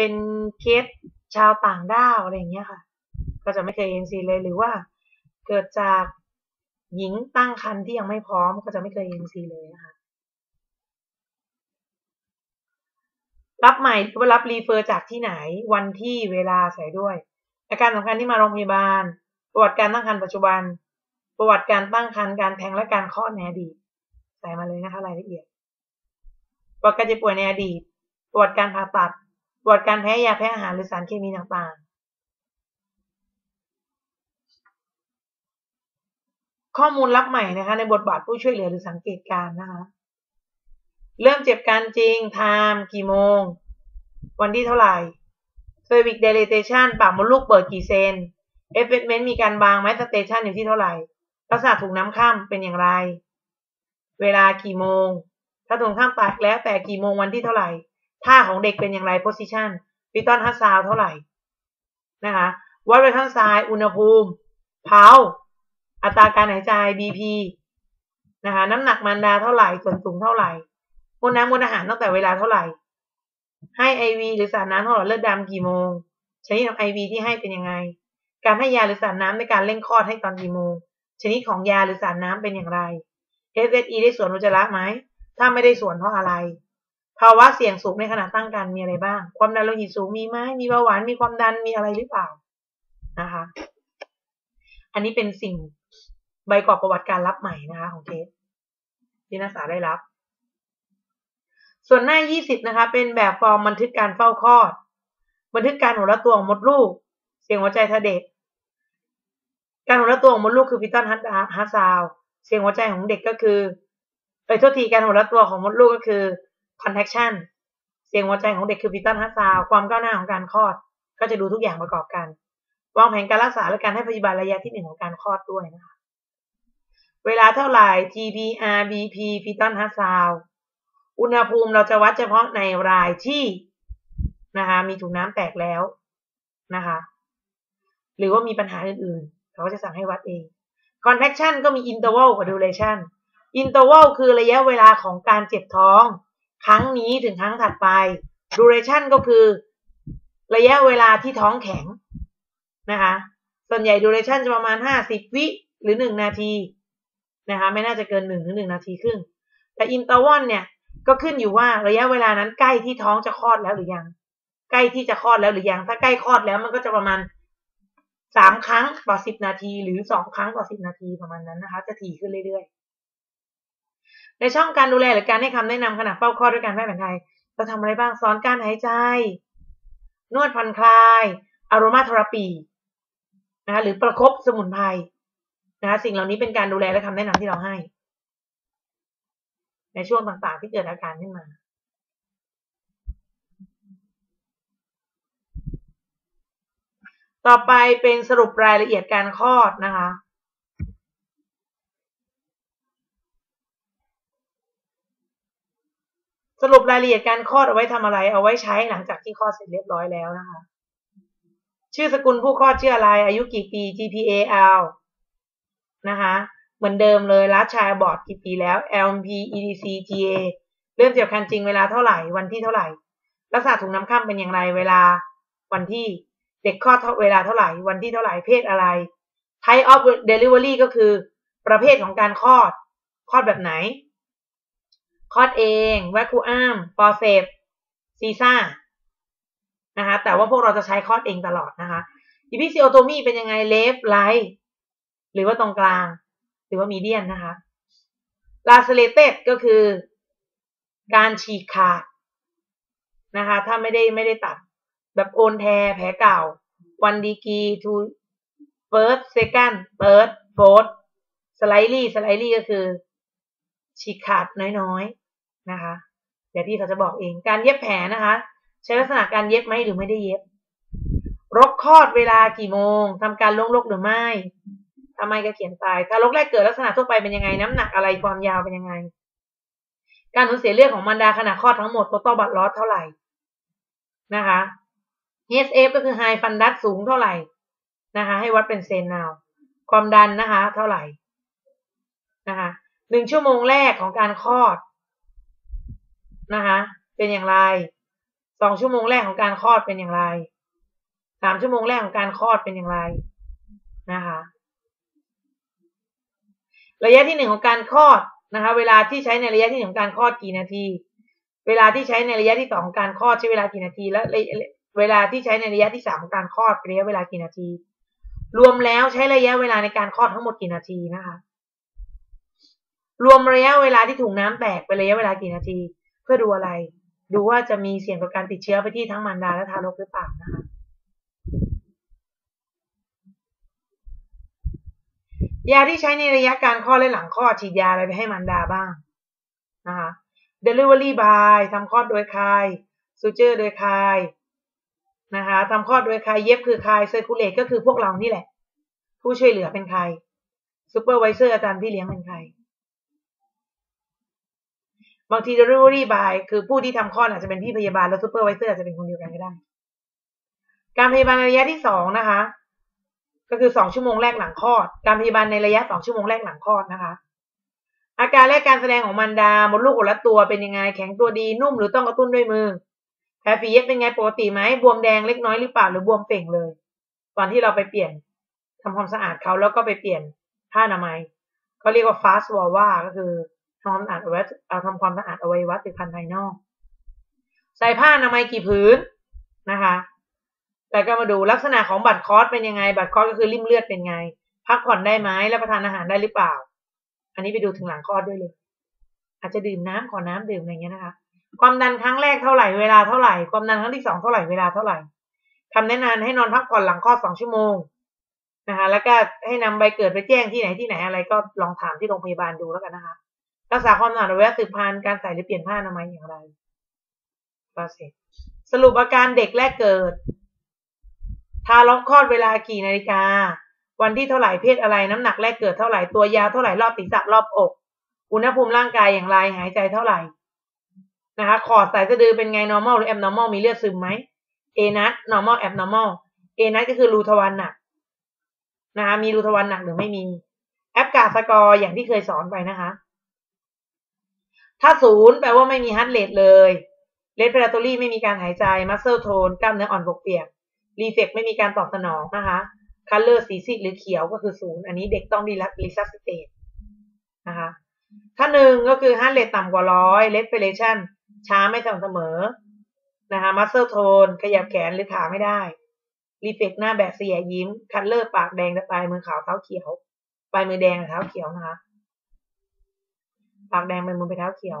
เป็นเคสชาวต่างด้าวอะไรอย่างเงี้ยค่ะ ก็จะไม่เคย ANC เลยหรือว่าเกิดจากหญิงตั้งครรภ์ที่ยังไม่พร้อมก็จะไม่เคย ANC เลยนะคะรับใหม่หรือว่ารับรีเฟอร์จากที่ไหนวันที่เวลาใส่ด้วย อาการสำคัญที่มาโรงพยาบาล ประวัติการตั้งครรภ์ปัจจุบัน ประวัติการตั้งครรภ์การแทงและการคลอดในอดีตใส่มาเลยนะคะรายละเอียดประวัติการเจ็บป่วยในอดีตประวัติการผ่าตัด ปรวัติการแพ้ยาแพ้อาหารหรือสารเคมีต่างๆ ข้อมูลรับใหม่นะคะ ในบทบาทผู้ช่วยเหลือหรือสังเกตการนะคะ เริ่มเจ็บการจริง ไทม์กี่โมง วันที่เท่าไหร่ cervix dilatation ปากมดลูกเปิดกี่เซน effacement มีการบางไหม station อยู่ที่เท่าไหร่ ลักษณะถูกน้ำข้ามเป็นอย่างไร เวลากี่โมง ถ้าถูกข้ามแตกแล้วแต่กี่โมงวันที่เท่าไหร่ ท่าของเด็กเป็นอย่างไร position ฟิตอนฮัสซาวเท่าไหร่นะคะวัดไวทัลไซอุณหภูมิเผาอัตราการหายใจ BP นะคะน้ำหนักมันดาเท่าไหร่ส่วนสูงเท่าไหร่มวลน้ำมวลอาหารตั้งแต่เวลาเท่าไหร่ ให้ไอวีหรือสารน้ำหล่อเลือดดำกี่โมงชนิดของไอวีที่ให้เป็นยังไง การให้ยาหรือสารน้ำในการเร่งคลอดให้ตอนกี่โมง ชนิดของยาหรือสารน้ำเป็นอย่างไร SSE ได้ส่วนอุจจาระไหม ถ้าไม่ได้ส่วนเพราะอะไร ภาวะเสี่ยงสูงในขณะตั้งครรภ์มีอะไรบ้าง ความดันโลหิตสูงมีไหมมีเบาหวานมีความดันมีอะไรหรือเปล่านะคะ อันนี้เป็นสิ่งใบกรอบประวัติการรับใหม่นะคะของเคสที่นักศึกษาได้รับ ส่วนหน้า 20 นะคะ เป็นแบบฟอร์มบันทึกการเฝ้าคลอด บันทึกการหัวละตัวของมดลูก เสียงหัวใจทเด็ก การหัวละตัวของมดลูกคือพิตอนฮัสซาว เสียงหัวใจของเด็กก็คือเออโทษทีการหัวละตัวของมดลูกก็คือ contraction เสียงหัวใจของเด็กคือพิตอนฮัสซาวความก้าวหน้าของการคลอด ก็จะดูทุกอย่างประกอบกัน วางแผนการรักษาและการให้พยาบาลระยะที่หนึ่งของการคลอดด้วยนะคะเวลาเท่าไหร่ TPR BP พิตอนฮัสซาวอุณหภูมิเราจะวัดเฉพาะในรายที่นะคะมีถุงน้ำแตกแล้วนะคะหรือว่ามีปัญหาอื่นๆ เขาก็จะสั่งให้วัดเอง contraction ก็มี interval กับ duration interval คือระยะเวลาของการเจ็บท้อง ครั้งนี้ถึงครั้งถัดไป duration ก็คือ ระยะเวลาที่ท้องแข็งนะคะ ส่วนใหญ่ duration จะประมาณ 50 วิหรือ 1 นาทีนะคะ ไม่น่าจะเกิน1ถึง1นาทีครึ่ง แต่ interval เนี่ย ก็ขึ้นอยู่ว่าระยะเวลานั้นใกล้ที่ท้องจะคลอดแล้วหรือยัง ใกล้ที่จะคลอดแล้วหรือยัง ถ้าใกล้คลอดแล้วมันก็จะประมาณสามครั้งต่อสิบนาที หรือสองครั้งต่อสิบนาทีประมาณนั้นนะคะ จะถี่ขึ้นเรื่อยๆ ในช่องการดูแลหรือการให้คำแนะนำขณะเฝ้าคลอดด้วยการแพทย์แผนไทยเราทำอะไรบ้างสอนการหายใจ นวดผ่อนคลายอารมาเทอราปีนะคะหรือประครบสมุนไพรนะคะสิ่งเหล่านี้เป็นการดูแลและคำแนะนำที่เราให้ ในช่วงต่างๆที่เกิดอาการขึ้นมาต่อไปเป็นสรุปรายละเอียดการคลอดนะคะ สรุปรายละเอียดการคลอดเอาไว้ทำอะไร เอาไว้ใช้หลังจากที่คลอดเสร็จเรียบร้อยแล้วนะคะ ชื่อสกุลผู้คลอดชื่ออะไร อายุกี่ปี GPAL นะคะเหมือนเดิมเลยรัชชายบอร์ดกี่ปีแล้ว LMP EDC GA เริ่มเจ็บคันจริงเวลาเท่าไหร่วันที่เท่าไหร่ ลักษณะถุงน้ำข้ามเป็นอย่างไรเวลาวันที่เด็กคลอดเวลาเท่าไหร่ วันที่เท่าไหร่เพศอะไร Type of delivery ก็คือ ประเภทของการคลอด คลอดแบบไหน คอดเอง vacuum forceps ซีซ่านะคะแต่ว่าพวกเราจะใช้คอดเองตลอดนะคะ episiotomy เป็นยังไง left right หรือว่าตรงกลาง หรือว่ามีเดียนนะคะลาเซเลเต d ก็คือการฉีกขาดนะคะ ถ้าไม่ได้ไม่ได้ตัด แบบโอนแทแผลเก่า one degree to first second third fourth slightly slightly ก็คือ ฉีกขาดน้อยๆนะคะ เดี๋ยวพี่เขาจะบอกเองการเย็บแผลนะคะ ใช้ลักษณะการเย็บไหมหรือไม่ได้เย็บรกคลอดเวลากี่โมงทำการลงลกหรือไม่ทำไมก็เขียนตายถ้าลกแรกเกิดลักษณะทั่วไปเป็นยังไง น้ำหนักอะไรความยาวเป็นยังไง การสูญเสียเลือดของมันดาขณะคลอดทั้งหมดตัวต่อบัตรลอสเท่าไหร่นะคะ HF ก็คือ High Fundus สูงเท่าไหร่นะคะ ให้วัดเป็นเซนนาวความดันนะคะ เท่าไหร่นะคะ หนึ่งชั่วโมงแรกของการคลอดนะคะเป็นอย่างไรสองชั่วโมงแรกของการคลอดเป็นอย่างไรสามชั่วโมงแรกของการคลอดเป็นอย่างไรนะคะ ระยะที่หนึ่งของการคลอดนะคะ เวลาที่ใช้ในระยะที่หนึ่งของการคลอดกี่นาที เวลาที่ใช้ในระยะที่สองของการคลอดใช้เวลากี่นาที และเวลาที่ใช้ในระยะที่สามของการคลอดเป็นระยะเวลากี่นาที รวมแล้วใช้ระยะเวลาในการคลอดทั้งหมดกี่นาทีนะคะ รวมระยะเวลาที่ถุงน้ำแตกเป็นระยะเวลากี่นาที เพื่อดูอะไร ดูว่าจะมีเสี่ยงต่อการติดเชื้อไปที่ทั้งมารดาและทารกหรือเปล่านะคะยาที่ใช้ในระยะการคลอดและหลังคลอดฉีดยาอะไรไปให้มารดาบ้างนะคะ delivery by ทำคลอดโดยใคร suture โดยใครนะคะทำคลอดโดยใครเย็บคือใคร circulate ก็คือพวกเรานี่แหละ ผู้ช่วยเหลือเป็นใคร supervisor อาจารย์ที่เลี้ยงเป็นใคร บางที delivery by คือผู้ที่ทำคลอดอาจจะเป็นพี่พยาบาลแล้ว supervisor อาจจะเป็นคนเดียวกันก็ได้ การพยาบาลในระยะที่สองนะคะ ก็คือสองชั่วโมงแรกหลังคลอด การพยาบาลในระยะสองชั่วโมงแรกหลังคลอดนะคะ อาการและการแสดงของมันดามดลูกหัวละตัวเป็นยังไง แข็งตัวดีนุ่มหรือต้องกระตุ้นด้วยมือแผลฝีเย็บเป็นไงปกติไหมบวมแดงเล็กน้อยหรือเปล่าหรือบวมเป่งเลย ตอนที่เราไปเปลี่ยนทำความสะอาดเขาแล้วก็ไปเปลี่ยนผ้าอนามัยเขาเรียกว่า fast w a l ว่าก็คือ ทำความสะอาดเอาไว้เอาทำความสะอาดอาไว้วัดสืบพันธุ์ภายนอก ใส่ผ้าอนามัยกี่ผืนนะคะแต่ก็มาดูลักษณะของบัตรคอร์สเป็นยังไง บัตรคอร์สก็คือริ่มเลือดเป็นไง พักผ่อนได้ไหมและประทานอาหารได้หรือเปล่า อันนี้ไปดูถึงหลังคลอดด้วยเลย อาจจะดื่มน้ำขอน้ำดื่มอะไรเงี้ยนะคะ ความดันครั้งแรกเท่าไหร่เวลาเท่าไหร่ ความดันครั้งที่สองเท่าไหร่เวลาเท่าไหร่คำแนะนำให้นอนพักผ่อนหลังคลอดสองชั่วโมงนะคะ แล้วก็ให้นำใบเกิดไปแจ้งที่ไหนที่ไหนอะไรก็ลองถามที่โรงพยาบาลดูแล้วกันนะคะ รักษาความสะอาดระยะสืบพันธุ์การใส่หรือเปลี่ยนผ้าอนามัยอย่างไรก็เสร็จสรุปอาการเด็กแรกเกิด ทารกคลอดเวลากี่นาฬิกา วันที่เท่าไหร่เพศอะไรน้ำหนักแรกเกิดเท่าไหร่ตัวยาวเท่าไหร่รอบศีรษะรอบอก อุณหภูมิร่างกายอย่างไรหายใจเท่าไหร่นะคะขอดสายสะดือเป็นไง normal หรือ abnormal มีเลือดซึมไหม A นัด normal abnormal A นัดก็คือรูทวารหนักนะคะมีรูทวารหนักหรือไม่มี แอปกาสกอร์อย่างที่เคยสอนไปนะคะ ถ้าศูนย์แปลว่าไม่มีฮัตเลทเลยเลสเปรตอรี่ไม่มีการหายใจมัสเซลโทนกล้ามเนื้ออ่อนปกเปียกรีเฟกไม่มีการตอบสนองนะคะคัลเลอร์สีซีดหรือเขียวก็คือศูนย์อันนี้เด็กต้องดีรัรีซัสเตตนะคะถ้าหนึ่งก็คือฮันเรตต่ำกว่าร้อยเลสเปเรชันช้าไม่สม่ำเสมอนะคะมัสเซลโทนขยับแขนหรือขาไม่ได้รีเฟกหน้าแบบเสียยิ้มคัลเลอร์ปากแดงแต่ปลายมือขาวเท้าเขียวปลายมือแดงเท้าเขียวนะคะ ปากแดงเปลายมือไปเท้าเขียว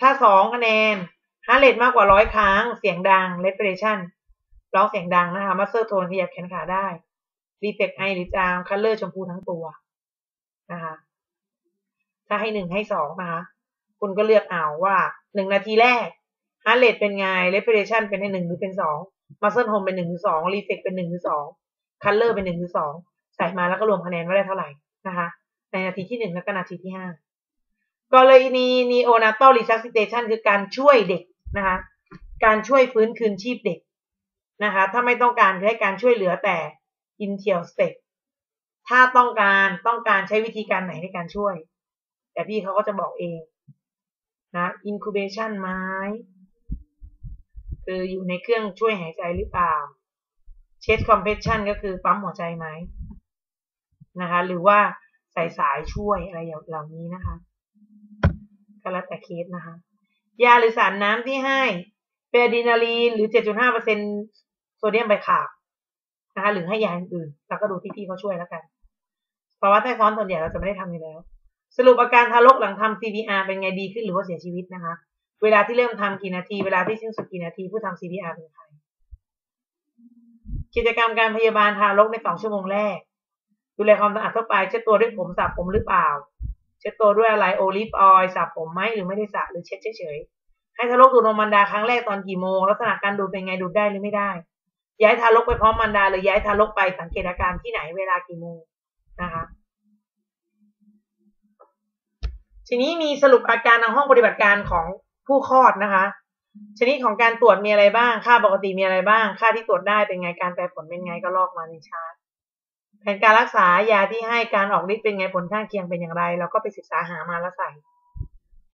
ถ้าสองคะแนนฮันเรตมากกว่าร้อยครั้ง เสียงดังเลสเปเรชั่นร้องเสียงดังนะคะมาสเตอร์โทนขยับแขนขาได้รีเฟกไอหรือจามคัลเลอร์ชมพูทั้งตัวนะคะถ้าให้หนึ่งให้สองนะคะคุณก็เลือกเอาว่าหนึ่งนาทีแรกฮาร์เรทเป็นไงเรสเปเรชั่นเป็นให้หนึ่งหรือเป็นสองมาสเตอร์โฮมเป็นหนึ่งหรือสองรีเฟกเป็นหนึ่งหรือสองคัลเลอร์เป็นหนึ่งหรือสองใส่มาแล้วก็รวมคะแนนว่าได้เท่าไหร่นะคะ ในนาทีที่หนึ่งและก็นาทีที่ห้า กรณีนีโอนาตอลรีซัสซิเตชันคือการช่วยเด็กนะคะการช่วยฟื้นคืนชีพเด็กนะคะถ้าไม่ต้องการให้การช่วยเหลือแต่ initial step ถ้าต้องการต้องการใช้วิธีการไหนในการช่วย แต่พี่เขาก็จะบอกเองนะ incubation ไหมคืออยู่ในเครื่องช่วยหายใจหรือเปล่า chest compression ก็คือปั๊มหัวใจไหมนะคะ หรือว่าใส่สายช่วยอะไรเหล่านี้นะคะ ก็แล้วแต่เคสนะคะ ยาหรือสารน้ำที่ให้เปอร์ดินาลีนหรือ 7.5%โซเดียมไบคาร์บนะคะหรือให้ยาอื่นเราก็ดูที่พี่เขาช่วยแล้วกันภาวะแทรกซ้อนส่วนใหญ่เราจะไม่ได้ทำอยู่แล้ว สรุปอาการทารกหลังทำ CPR เป็นไงดีขึ้นหรือว่าเสียชีวิตนะคะ เวลาที่เริ่มทำกี่นาที เวลาที่สิ้นสุดกี่นาทีผู้ทำ CPR เป็นใครกิจกรรมการพยาบาลทารกในสองชั่วโมงแรก ดูแลความสะอาดทั่วไปเช็ดตัวด้วยผมสระผมหรือเปล่า เช็ดตัวด้วยอะไรโอลิฟออยล์สระผมไหมหรือไม่ได้สระหรือเช็ดเฉยๆให้ทารกดูดนมมันดาครั้งแรกตอนกี่โมงลักษณะการดูดเป็นไงดูดได้หรือไม่ได้ ย้ายทารกไปพร้อมมารดาหรือย้ายทารกไปสังเกตอาการที่ไหนเวลากี่โมงนะคะทีนี้มีสรุปอาการในห้องปฏิบัติการของผู้คลอดนะคะ ชนิดของการตรวจมีอะไรบ้าง ค่าปกติมีอะไรบ้าง ค่าที่ตรวจได้เป็นไง การแปลผลเป็นไงก็ลอกมาในชาร์ต แผนการรักษายาที่ให้การออกฤทธิ์เป็นไงผลข้างเคียงเป็นอย่างไร เราก็ไปศึกษาหามาแล้วใส่